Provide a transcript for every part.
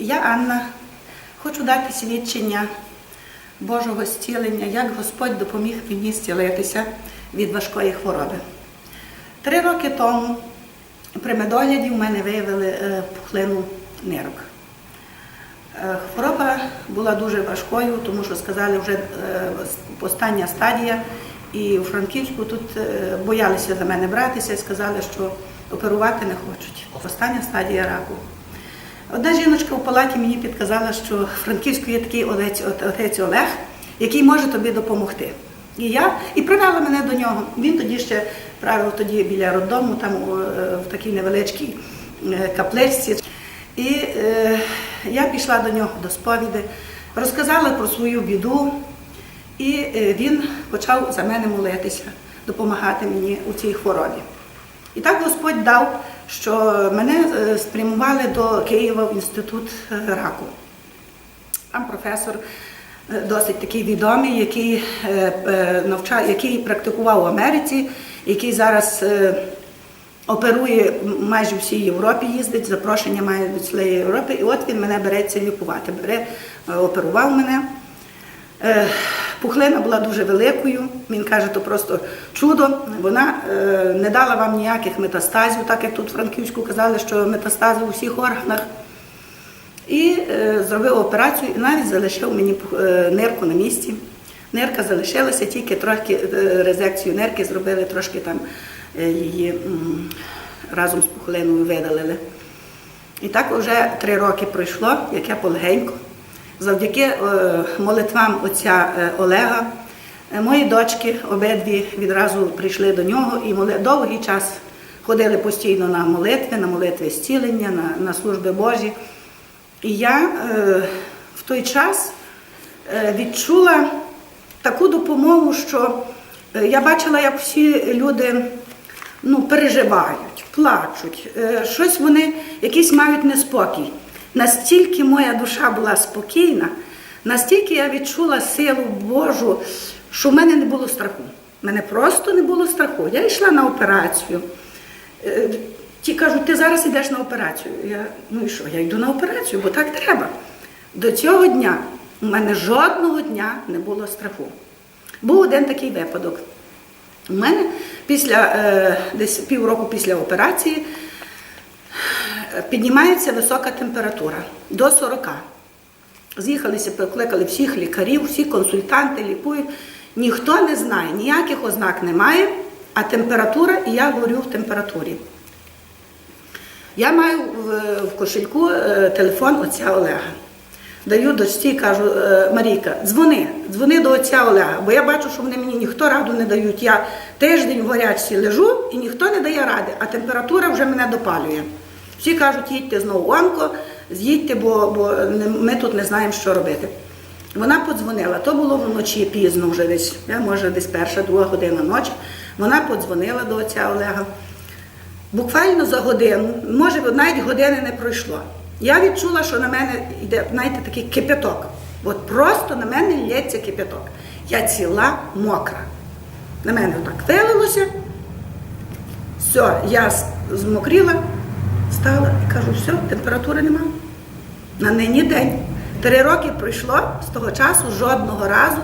Я Анна. Хочу дати свідчення Божого зцілення, як Господь допоміг мені зцілитися від важкої хвороби. Три роки тому при медогляді в мене виявили е, пухлину нирок. Е, Хвороба була дуже важкою, тому що сказали вже е, остання стадія, і у Франківську тут боялися за мене братися і сказали, що оперувати не хочуть. Остання стадія раку. Одна жіночка в палаті мені підказала, що в Франківську є такий отець, отець Олег, який може тобі допомогти. І я і привела мене до нього. Він тоді ще правив тоді біля роддому, там е, в такій невеличкій е, капличці. І е, я пішла до нього до сповіди, розказала про свою біду, і е, він почав за мене молитися, допомагати мені у цій хворобі. І так Господь дав, що мене е, спрямували до Києва в інститут е, раку. Там професор е, досить такий відомий, який навчав, який практикував в Америці, який зараз оперує майже всій Європі, їздить, запрошення має до цілої Європи. І от він мене береться лікувати. Бере, оперував мене. Пухлина була дуже великою. Він каже, то просто чудо. Вона е, не дала вам ніяких метастазів, так як тут в Франківську казали, що метастази у всіх органах. І е, зробив операцію і навіть залишив мені е, нирку на місці. Нирка залишилася, тільки трохи резекцію нирки зробили, трошки там її разом з пухлиною видалили. І так вже три роки пройшло, як я полегенько. Завдяки е, молитвам отця е, Олега, е, мої дочки обидві відразу прийшли до нього і довгий час ходили постійно на молитви, на молитви зцілення, на, на служби Божі. І я в той час відчула таку допомогу, що я бачила, як всі люди ну, переживають, плачуть, щось вони якийсь мають неспокій. Настільки моя душа була спокійна, настільки я відчула силу Божу, що в мене не було страху. В мене просто не було страху. Я йшла на операцію. Е, Ті кажуть, ти зараз йдеш на операцію. Я, ну і що, я йду на операцію, бо так треба. До цього дня у мене жодного дня не було страху. Був один такий випадок. У мене після е, десь півроку після операції піднімається висока температура до 40. З'їхалися, покликали всіх лікарів, всі консультанти лікують. Ніхто не знає, ніяких ознак немає, а температура, і я горю в температурі. Я маю в, в кошельку е, телефон отця Олега. Даю дочці, кажу, «Е, Марійка, дзвони, дзвони до отця Олега, бо я бачу, що вони мені ніхто раду не дають. Я тиждень в горячці лежу і ніхто не дає ради, а температура вже мене допалює. Всі кажуть, їдьте знову в онко, з'їдьте, бо, бо ми тут не знаємо, що робити. Вона подзвонила, то було вночі пізно вже десь, може, десь перша, друга година ночі. Вона подзвонила до отця Олега. Буквально за годину, може навіть години не пройшло. Я відчула, що на мене йде, знаєте, такий кипяток. От просто на мене лється кипяток. Я ціла мокра. На мене так вилилося. Все, я змокріла, стала і кажу, все, температури нема. На нині день. Три роки пройшло, з того часу жодного разу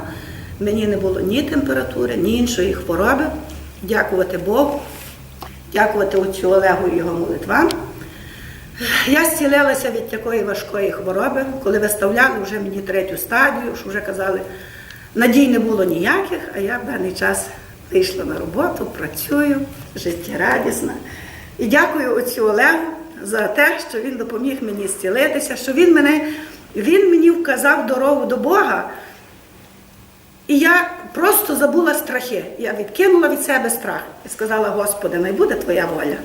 мені не було ні температури, ні іншої хвороби. Дякувати Богу, дякувати отцю Олегу і його молитвам. Я зцілилася від такої важкої хвороби, коли виставляли вже мені третю стадію, що вже казали, надій не було ніяких, а я в даний час вийшла на роботу, працюю, життєрадісна. І дякую отцю Олегу за те, що він допоміг мені зцілитися, що він, мене, він мені вказав дорогу до Бога. І я просто забула страхи. Я відкинула від себе страх і сказала, Господи, не буде Твоя воля.